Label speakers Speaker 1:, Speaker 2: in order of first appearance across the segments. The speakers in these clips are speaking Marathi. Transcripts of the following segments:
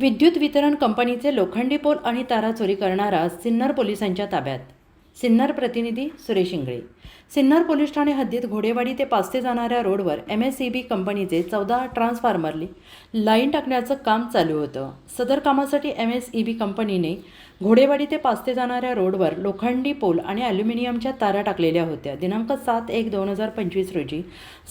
Speaker 1: विद्युत वितरण कंपनीचे लोखंडी पोल आणि तारा चोरी करणारा सिन्नर पोलिसांच्या ताब्यात. सिन्नर प्रतिनिधी सुरेश इंगळे. सिन्नर पोलीस ठाणे हद्दीत घोडेवाडी ते पास्ते जाणाऱ्या रोडवर एम एस सी बी कंपनीचे चौदा ट्रान्सफॉर्मरली लाईन टाकण्याचं काम चालू होतं. सदर कामासाठी एम एस ई बी कंपनीने घोडेवाडी ते पास्ते जाणाऱ्या रोडवर लोखंडी पोल आणि ॲल्युमिनियमच्या तारा टाकलेल्या होत्या. दिनांक सात एक दोन हजार पंचवीस रोजी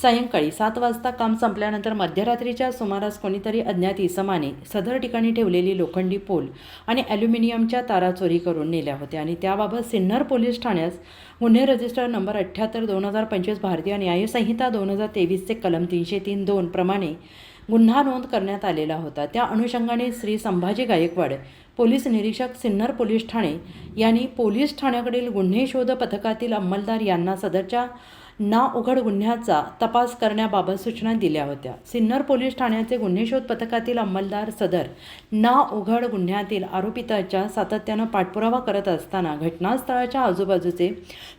Speaker 1: सायंकाळी सात वाजता काम संपल्यानंतर मध्यरात्रीच्या सुमारास कोणीतरी अज्ञात इसमाने सदर ठिकाणी ठेवलेली लोखंडी पोल आणि ॲल्युमिनियमच्या तारा चोरी करून नेल्या होत्या आणि त्याबाबत सिन्नर पोलीस पोलीस ठाण्यास गुन्हे रजिस्टर नंबर अठ्ठ्याहत्तर दोन हजार पंचवीस भारतीय न्यायसंहिता दोन हजार तेवीसचे कलम तीनशे तीन दोन प्रमाणे गुन्हा नोंद करण्यात आलेला होता. त्या अनुषंगाने श्री संभाजी गायकवाड पोलीस निरीक्षक सिन्नर पोलीस ठाणे यांनी पोलीस ठाण्याकडील गुन्हे शोध पथकातील अंमलदार यांना सदरच्या ना उघड गुन्ह्याचा तपास करण्याबाबत सूचना दिल्या होत्या. सिन्नर पोलीस ठाण्याचे गुन्हे शोध पथकातील अंमलदार सदर ना उघड गुन्ह्यातील आरोपिताच्या सातत्यानं पाठपुरावा करत असताना घटनास्थळाच्या आजूबाजूचे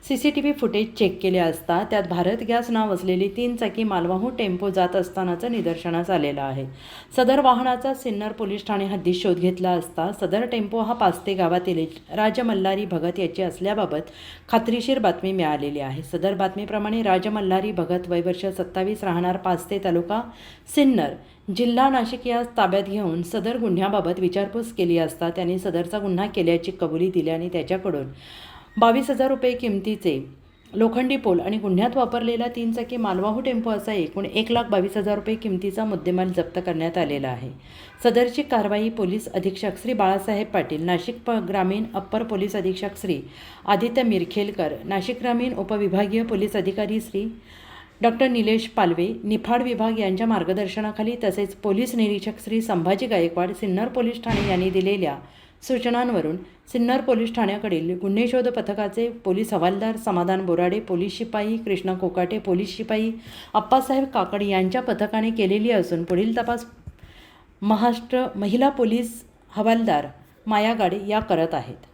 Speaker 1: C C T V footage check केले असता त्यात भारत गॅस नाव असलेली तीन चाकी मालवाहू टेम्पो जात असतानाचं निदर्शनास आलेलं आहे. सदर वाहनाचा सिन्नर पोलीस ठाणे हद्दीत शोध घेतला असता सदर टेम्पो हा पास्ते गावातील राजमल्लारी भगत याची असल्याबाबत खात्रीशीर बातमी मिळालेली आहे. सदर बातमीप्रमाणे राजमल्हारी भगत वयवर्ष सत्तावीस राहणार पास्ते तालुका सिन्नर. जिल्हा नाशिक या ताब्यात घेऊन सदर गुन्ह्याबाबत विचारपूस केली असता त्यांनी सदरचा गुन्हा केल्याची कबुली दिली आणि त्याच्याकडून बावीस हजार रुपये किमतीचे लोखंडी पोल आणि गुन्ह्यात वापरलेला तीन चाकी मालवाहू टेम्पो असा एकूण एक लाख बावीस हजार रुपये किमतीचा मुद्देमाल जप्त करण्यात आलेला आहे. सदरची कारवाई पोलीस अधीक्षक श्री बाळासाहेब पाटील नाशिक प ग्रामीण अप्पर पोलीस अधीक्षक श्री आदित्य मिरखेलकर नाशिक ग्रामीण उपविभागीय पोलीस अधिकारी श्री डॉक्टर निलेश पालवे निफाड विभाग यांच्या मार्गदर्शनाखाली तसेच पोलीस निरीक्षक श्री संभाजी गायकवाड सिन्नर पोलीस ठाणे यांनी दिलेल्या सूचनांवरून सिन्नर पोलीस ठाण्याकडील गुन्हे शोध पथकाचे पोलीस हवालदार समाधान बोराडे पोलीस शिपाई कृष्णा कोकाटे पोलीस शिपाई अप्पासाहेब काकड यांच्या पथकाने केलेली असून पुढील तपास महाराष्ट्र महिला पोलीस हवालदार माया गाडे या करत आहेत.